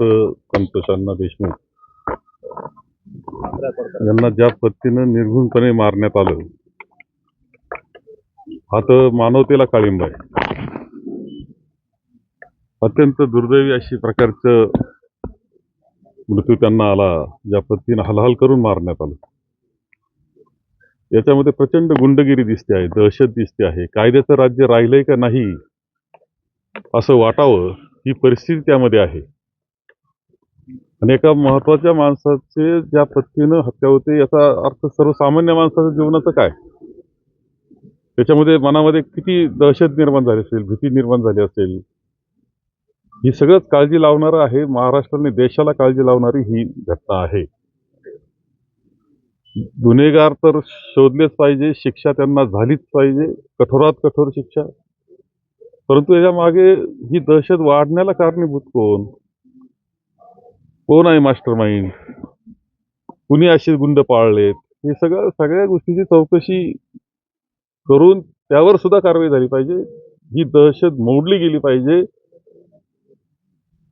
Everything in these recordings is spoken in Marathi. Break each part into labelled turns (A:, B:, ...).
A: संत संतोषांना देशमुख. यांना ज्या पद्धतीनं निर्घुणपणे मारण्यात आलं हा तर मानवतेला काळिंब आहे अत्यंत दुर्दैवी अशी प्रकारचं मृत्यू त्यांना आला ज्या पद्धतीनं हलहल करून मारण्यात आलं. याच्यामध्ये प्रचंड गुंडगिरी दिसते आहे दहशत दिसते आहे. कायद्याचं राज्य राहिलंय का नाही असं वाटावं ही परिस्थिती त्यामध्ये आहे. आणि एका महत्त्वाच्या माणसाचे ज्या पद्धतीनं हत्या होते याचा अर्थ सर्वसामान्य माणसाच्या जीवनाचं काय? त्याच्यामध्ये मनामध्ये किती दहशत निर्माण झाली असेल भीती निर्माण झाली असेल? ही सगळंच काळजी लावणारं आहे महाराष्ट्राने देशाला काळजी लावणारी ही घटना आहे. गुन्हेगार तर शोधलेच पाहिजे शिक्षा त्यांना झालीच पाहिजे कठोरात कठोर शिक्षा. परंतु याच्या मागे ही दहशत वाढण्याला कारणीभूत कोण? कोण आहे मास्टर माइंड कुणी असे गुंड पाळलेत? हे सगळं सगळ्या गोष्टीची चौकशी करून त्यावर सुद्धा कारवाई झाली पाहिजे. ही दहशत मोडली गेली पाहिजे.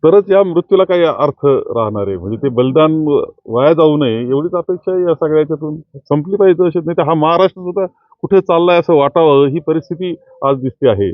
A: तरच या मृत्यूला काही अर्थ राहणार आहे. म्हणजे ते बलिदान वाया जाऊ नये एवढीच अपेक्षा या सगळ्या याच्यातून संपली पाहिजे दहशत नाही तर हा महाराष्ट्र सुद्धा कुठे चाललाय असं वाटावं ही परिस्थिती आज दिसते आहे.